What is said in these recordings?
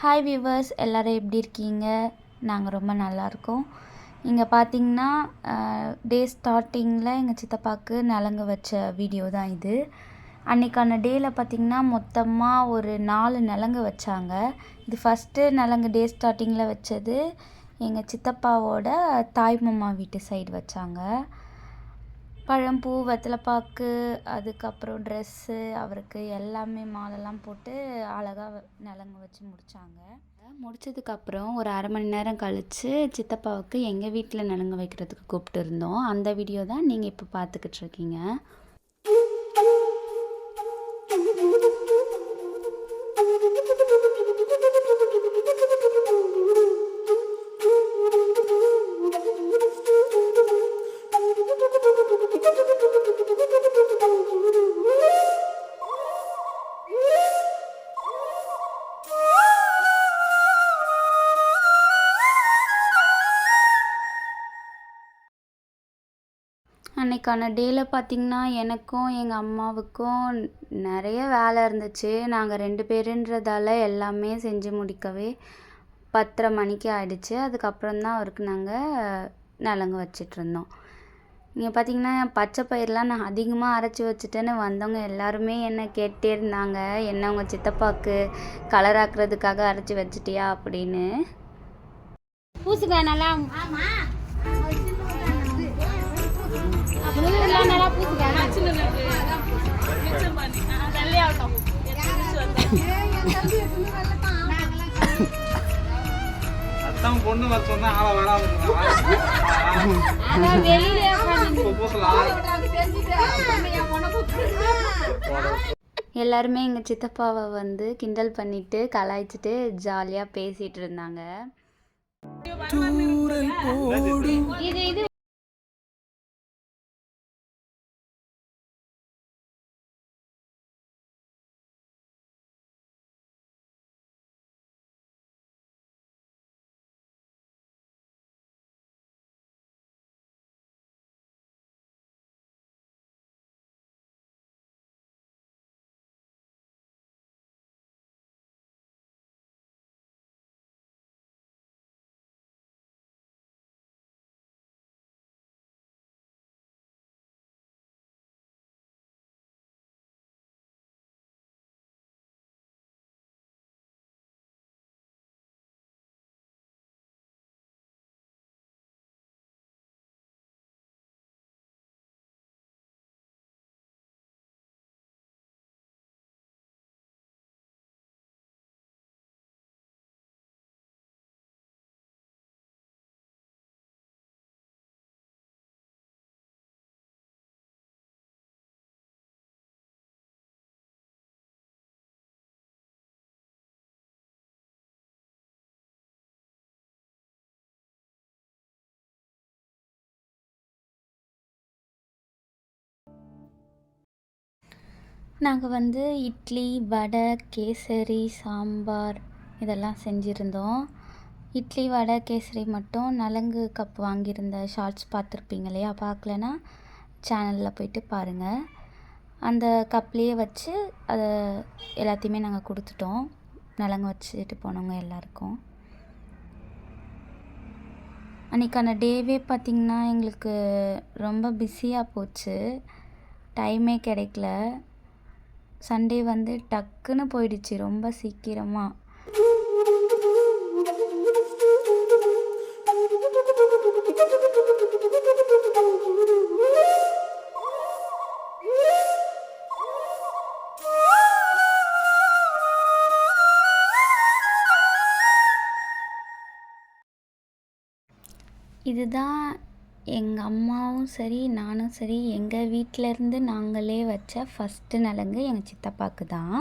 Hi viewers எல்லோரும் எப்படி இருக்கீங்க? நாங்கள் ரொம்ப நல்லாயிருக்கோம் இங்கே பார்த்தீங்கன்னா டே ஸ்டார்டிங்கில் எங்கள் சித்தப்பாவுக்கு நலங்கு வச்ச வீடியோ தான் இது. அன்றைக்கான டேயில் பார்த்திங்கன்னா மொத்தமாக ஒரு நாலு நலங்கு வச்சாங்க. இது ஃபஸ்ட்டு நலங்கு டே ஸ்டார்டிங்கில் வச்சது எங்கள் சித்தப்பாவோட தாய் மாமா வீட்டு சைடு வச்சாங்க. பழம் பூ வெத்தலைப்பாக்கு அதுக்கப்புறம் ட்ரெஸ்ஸு அவருக்கு எல்லாமே மாலைலாம் போட்டு அழகாக நலங்கு வச்சு முடித்தாங்க முடிச்சதுக்கப்புறம் ஒரு அரை மணி நேரம் கழித்து சித்தப்பாவுக்கு எங்கள் வீட்டில் நலங்கு வைக்கிறதுக்கு கூப்பிட்டு இருந்தோம். அந்த வீடியோ தான் நீங்கள் இப்போ பார்த்துக்கிட்டு இருக்கீங்க. அன்னைக்கான டேயில் பார்த்திங்கன்னா எனக்கும் எங்கள் அம்மாவுக்கும் நிறைய வேலை இருந்துச்சு. நாங்கள் ரெண்டு பேருன்றதால எல்லாமே செஞ்சு முடிக்கவே பத்தரை மணிக்கு ஆயிடுச்சு. அதுக்கப்புறம் தான் அவருக்கு நாங்கள் நலங்கு வச்சிட்ருந்தோம் இங்கே பார்த்தீங்கன்னா பச்சை பயிரெலாம் நான் அதிகமாக அரைச்சி வச்சுட்டேன்னு வந்தவங்க எல்லாருமே என்ன கேட்டே இருந்தாங்க. என்ன உங்கள் சித்தப்பாவுக்கு கலர் ஆக்குறதுக்காக அரைச்சி வச்சிட்டியா அப்படின்னு. பூசுக்க நல்லா பொண்ணு வர சொன்னா ஆள வராம எல்லாருமே எங்கள் சித்தப்பாவை வந்து கிண்டல் பண்ணிட்டு கலாய்ச்சிட்டு ஜாலியாக பேசிகிட்டு இருந்தாங்க. இது இது நாங்கள் வந்து இட்லி வடை கேசரி சாம்பார் இதெல்லாம் செஞ்சுருந்தோம். இட்லி வடை கேசரி மட்டும் நலங்கு கப் வாங்கியிருந்த ஷார்ட்ஸ் பார்த்துருப்பீங்க இல்லையா? பார்க்கலனா சேனலில் போயிட்டு பாருங்கள் அந்த கப்லேயே வச்சு அதை எல்லாத்தையுமே நாங்கள் கொடுத்துட்டோம். நலங்கு வச்சுட்டு போனவங்க எல்லாருக்கும். அன்றைக்கான டேவே பார்த்திங்கன்னா எங்களுக்கு ரொம்ப பிஸியாக போச்சு. டைமே கிடைக்கல. சண்டே வந்து டக்குன்னு போயிடுச்சு ரொம்ப சீக்கிரமாக இதுதான் எங்கள் அம்மாவும் சரி நானும் சரி எங்கள் வீட்டிலேருந்து நாங்களே வச்ச ஃபஸ்ட்டு நலங்கு எங்கள் சித்தப்பாவுக்கு தான்.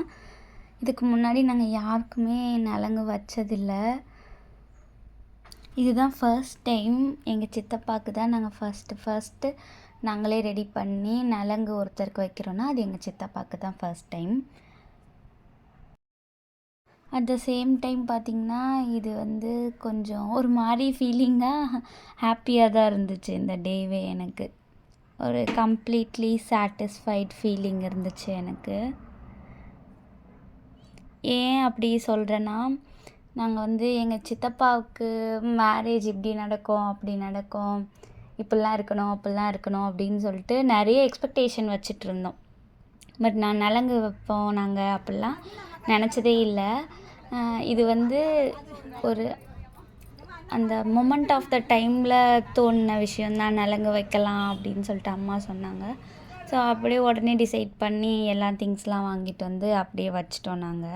இதுக்கு முன்னாடி நாங்கள் யாருக்குமே நலங்கு வச்சதில்லை. இதுதான் ஃபர்ஸ்ட் டைம் எங்கள் சித்தப்பாவுக்கு தான் நாங்கள் ஃபஸ்ட்டு ஃபஸ்ட்டு நாங்களே ரெடி பண்ணி நலங்கு ஒருத்தருக்கு வைக்கிறோன்னா அது எங்கள் சித்தப்பாவுக்கு தான் first time at the same time பார்த்திங்கன்னா இது வந்து கொஞ்சம் ஒரு மாதிரி ஃபீலிங்காக ஹாப்பியாக தான் இருந்துச்சு இந்த டேவே எனக்கு. ஒரு கம்ப்ளீட்லி சாட்டிஸ்ஃபைட் ஃபீலிங் இருந்துச்சு எனக்கு. ஏன் அப்படி சொல்கிறேன்னா நாங்கள் வந்து எங்கள் சித்தப்பாவுக்கு மேரேஜ் இப்படி நடக்கும் அப்படி நடக்கும் இப்படிலாம் இருக்கணும் அப்படிலாம் இருக்கணும் அப்படின்னு சொல்லிட்டு நிறைய எக்ஸ்பெக்டேஷன் வச்சுட்டு இருந்தோம். பட் நான் நலங்கு வைப்போம் நாங்கள் அப்படிலாம். நினச்சதே இல்லை. இது வந்து ஒரு அந்த மொமெண்ட் ஆஃப் த டைமில் தோணின விஷயந்தான் நலங்கு வைக்கலாம் அப்படின்னு சொல்லிட்டு அம்மா சொன்னாங்க. ஸோ அப்படியே உடனே டிசைட் பண்ணி எல்லா திங்ஸ்லாம் வாங்கிட்டு வந்து அப்படியே வச்சிட்டோம் நாங்கள்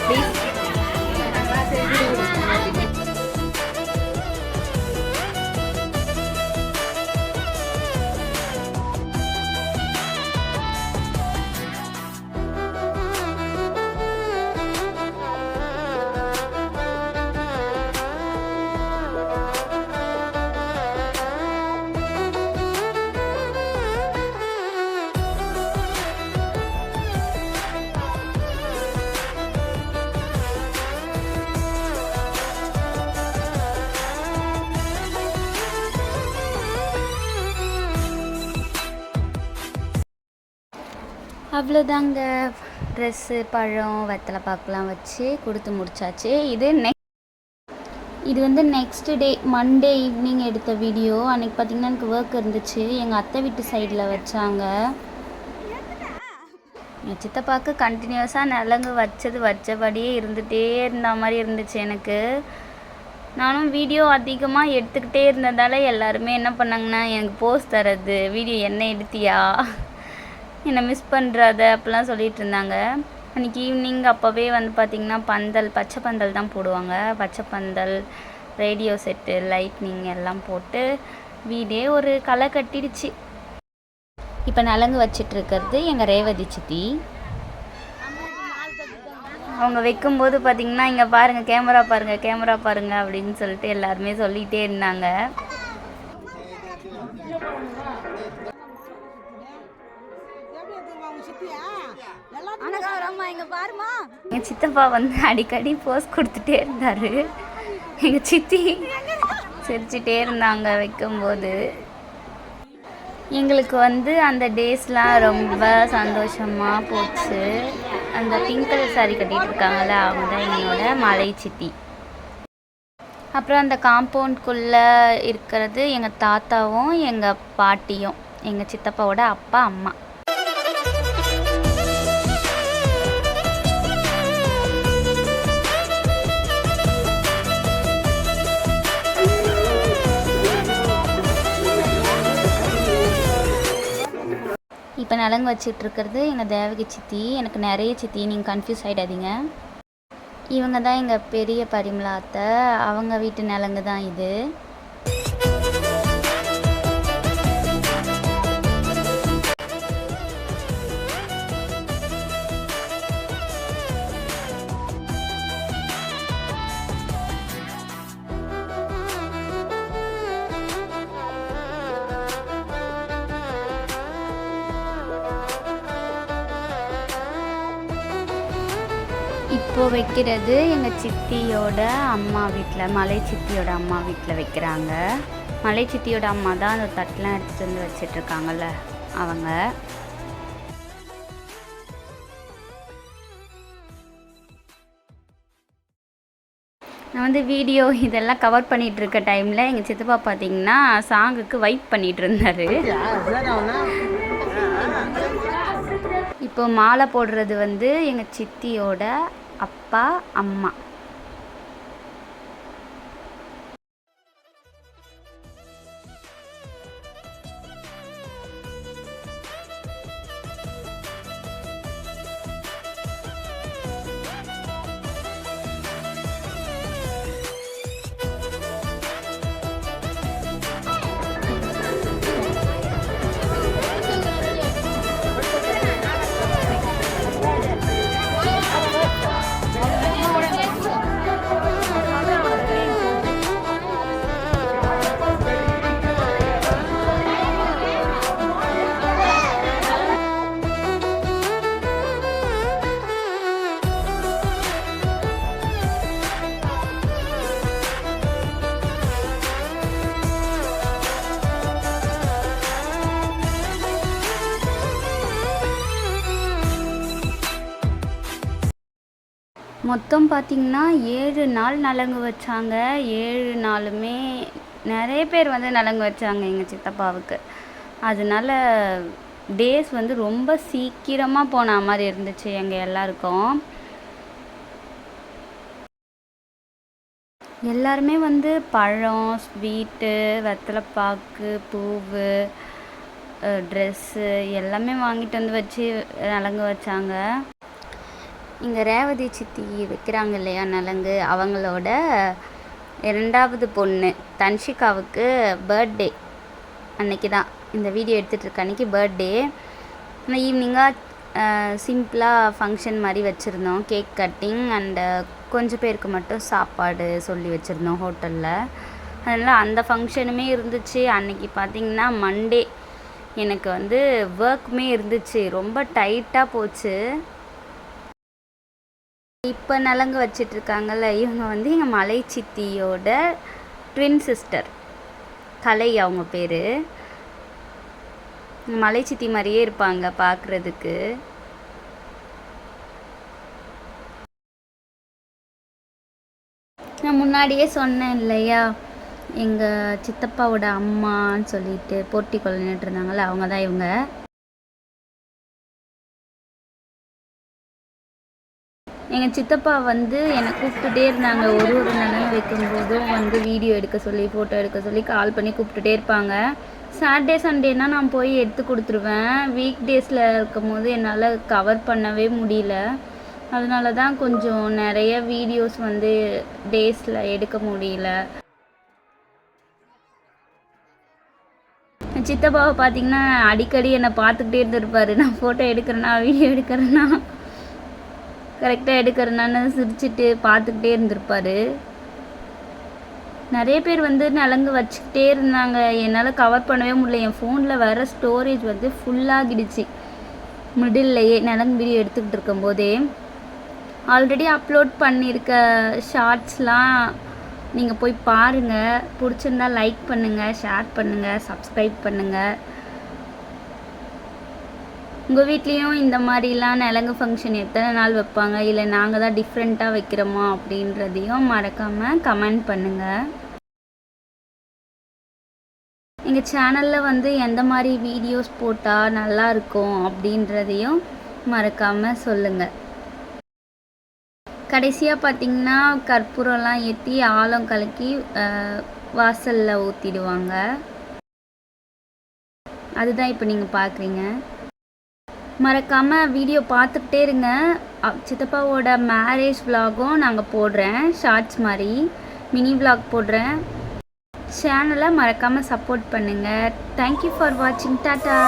please. அவ்வளோதாங்க. ட்ரெஸ்ஸு பழம் வெத்தலை பாக்கெலாம் வச்சு கொடுத்து முடிச்சாச்சு. இது நெக்ஸ்ட் இது வந்து நெக்ஸ்ட் டே மண்டே ஈவினிங் எடுத்த வீடியோ அன்றைக்கி பார்த்திங்கன்னா எனக்கு ஒர்க் இருந்துச்சு. எங்கள் அத்தை வீட்டு சைடில் வச்சாங்க. என் சித்தப்பாக்கு கண்டினியூஸாக நலங்கு வச்சது வச்சபடியே இருந்துகிட்டே இருந்த மாதிரி இருந்துச்சு எனக்கு. நானும் வீடியோ அதிகமாக எடுத்துக்கிட்டே இருந்ததால் எல்லாருமே என்ன பண்ணாங்கன்னா எனக்கு போஸ்ட் தரது வீடியோ என்ன எடுத்தியா? என்னை மிஸ் பண்ணுறாத அப்படிலாம் சொல்லிகிட்டு இருந்தாங்க. அன்றைக்கி ஈவினிங் அப்போவே வந்து பார்த்திங்கன்னா பந்தல் பச்சை பந்தல் தான் போடுவாங்க. பச்சை பந்தல் ரேடியோ செட்டு லைட்னிங் எல்லாம் போட்டு வீடே ஒரு களை கட்டிடுச்சு. இப்போ நலங்கு வச்சிட்ருக்கிறது எங்கள் ரேவதி சித்தி. அவங்க வைக்கும்போது பார்த்திங்கன்னா இங்கே பாருங்கள் கேமரா பாருங்கள் கேமரா பாருங்கள் அப்படின்னு சொல்லிட்டு எல்லாருமே சொல்லிகிட்டே இருந்தாங்க. எங்கள் சித்தப்பா வந்து அடிக்கடி போஸ் கொடுத்துட்டே இருந்தார். எங்கள் சித்தி சிரிச்சிட்டே இருந்தாங்க வைக்கும்போது. எங்களுக்கு வந்து அந்த டேஸ்லாம் ரொம்ப சந்தோஷமாக போச்சு. அந்த பிங்க் கலர் சாரி கட்டிட்டு இருக்காங்கல்ல அவங்க தான் என்னோட மலை சித்தி. அப்புறம் அந்த காம்பவுண்ட்குள்ளே இருக்கிறது எங்கள் தாத்தாவும் எங்கள் பாட்டியும் எங்கள் சித்தப்பாவோட அப்பா அம்மா. இப்போ நலங்கு வச்சிட்டு இருக்கிறது எங்கள் தேவகி சித்தி. எனக்கு நிறைய சித்தி. நீங்கள் கன்ஃபியூஸ் ஆகிடாதீங்க இவங்க தான் எங்கள் பெரிய பரிமளா அத்தை. அவங்க வீட்டு நலங்கு தான் இது. இப்போ வைக்கிறது எங்கள் சித்தியோட அம்மா வீட்டில் மலை சித்தியோட அம்மா வீட்டில் வைக்கிறாங்க. மலை சித்தியோட அம்மா தான் அந்த தட்டெலாம் எடுத்துகிட்டு வந்து வச்சிட்ருக்காங்கல்ல அவங்க. நான் வந்து வீடியோ இதெல்லாம் கவர் பண்ணிகிட்டு இருக்க டைமில் எங்கள் சித்தப்பா பார்த்தீங்கன்னா சாங்குக்கு வைப் பண்ணிகிட்டு இருந்தார் இப்போ மாலை போடுறது வந்து எங்கள் சித்தியோட அப்பா அம்மா மொத்தம் பார்த்திங்கன்னா ஏழு நாள் நலங்கு வச்சாங்க. ஏழு நாளுமே நிறைய பேர் வந்து நலங்கு வச்சாங்க எங்கள் சித்தப்பாவுக்கு. அதனால டேஸ் வந்து ரொம்ப சீக்கிரமாக போன மாதிரி இருந்துச்சு எங்கள் எல்லாருக்கும். எல்லாருமே வந்து பழம் ஸ்வீட்டு வெத்தலைப்பாக்கு பூவு ட்ரெஸ்ஸு எல்லாமே வாங்கிட்டு வந்து வச்சு நலங்கு வச்சாங்க. இங்கே ரேவதி சித்தி வைக்கிறாங்க இல்லையா நலங்கு? அவங்களோட இரண்டாவது பொண்ணு தன்ஷிகாவுக்கு பர்த்டே அன்னைக்கு தான் இந்த வீடியோ எடுத்துகிட்டு இருக்க அன்றைக்கி பர்த்டே ஈவினிங்காக சிம்பிளாக ஃபங்க்ஷன் மாதிரி வச்சுருந்தோம். கேக் கட்டிங் அண்டு கொஞ்சம் பேருக்கு மட்டும் சாப்பாடு சொல்லி வச்சுருந்தோம் ஹோட்டலில் அதனால் அந்த ஃபங்க்ஷனுமே இருந்துச்சு. அன்னைக்கு பார்த்திங்கன்னா மண்டே எனக்கு வந்து ஒர்க்குமே இருந்துச்சு. ரொம்ப டைட்டாக போச்சு. இப்போ நலங்கு வச்சிட்ருக்காங்கல்ல இவங்க வந்து எங்கள் மலை சித்தியோட ட்வின் சிஸ்டர் கலை அவங்க பேர். மலை சித்தி மாதிரியே இருப்பாங்க பார்க்குறதுக்கு நான் முன்னாடியே சொன்னேன் இல்லையா? எங்கள் சித்தப்பாவோட அம்மான்னு சொல்லிட்டு போட்டி நின்றுட்டு இருந்தாங்கல்ல அவங்க தான் இவங்க. எங்கள் சித்தப்பா வந்து என்னை கூப்பிட்டுட்டே இருந்தாங்க. ஒரு ஒரு நலங்கு வைக்கும்போதும் வந்து வீடியோ எடுக்க சொல்லி ஃபோட்டோ எடுக்க சொல்லி கால் பண்ணி கூப்பிட்டுட்டே இருப்பாங்க. சாட்டர்டே சண்டேனா நான் போய் எடுத்து கொடுத்துருவேன். வீக் டேஸில் இருக்கும் போது என்னால் கவர் பண்ணவே முடியல. அதனால தான் கொஞ்சம் நிறைய வீடியோஸ் வந்து டேஸில் எடுக்க முடியல. சித்தப்பாவை பார்த்தீங்கன்னா அடிக்கடி என்னை பார்த்துக்கிட்டே இருந்திருப்பாரு. நான் ஃபோட்டோ எடுக்கிறேன்னா வீடியோ எடுக்கிறேன்னா கரெக்டாக எடுக்கிறனால சிரிச்சிட்டு பார்த்துக்கிட்டே இருந்திருப்பார். நிறைய பேர் வந்து நலங்கு வச்சுக்கிட்டே இருந்தாங்க. என்னால் கவர் பண்ணவே முடியல. என் ஃபோனில் வர ஸ்டோரேஜ் வந்து ஃபுல்லாகிடுச்சு மிடில்லையே நலங்கு வீடியோ எடுத்துக்கிட்டு இருக்கும்போதே. ஆல்ரெடி அப்லோட் பண்ணியிருக்க ஷார்ட்ஸ்லாம் நீங்கள் போய் பாருங்கள் பிடிச்சிருந்தா லைக் பண்ணுங்கள் ஷேர் பண்ணுங்கள் சப்ஸ்கிரைப் பண்ணுங்கள் உங்கள் வீட்லேயும் இந்த மாதிரிலாம் நிலங்கு ஃபங்க்ஷன் எத்தனை நாள் வைப்பாங்க? இல்லை நாங்கள் தான் டிஃப்ரெண்ட்டாக வைக்கிறோமா? அப்படின்றதையும் மறக்காமல் கமெண்ட் பண்ணுங்கள் எங்கள் சேனலில் வந்து எந்த மாதிரி வீடியோஸ் போட்டால் நல்லாயிருக்கும் அப்படின்றதையும் மறக்காமல் சொல்லுங்கள் கடைசியாக பார்த்தீங்கன்னா கற்பூரம்லாம் ஏற்றி ஆழம் கலக்கி வாசலில் ஊற்றிடுவாங்க அதுதான் இப்போ நீங்கள் பார்க்குறீங்க மறக்காமல் வீடியோ பார்த்துக்கிட்டே இருங்க. சித்தப்பாவோட மேரேஜ் விலாகும் நாங்கள் போடுறேன். ஷார்ட்ஸ் மாதிரி மினி விலாக் போடுறேன். சேனலை மறக்காமல் சப்போர்ட் பண்ணுங்கள் தேங்க்யூ ஃபார் வாட்சிங் டாட்டா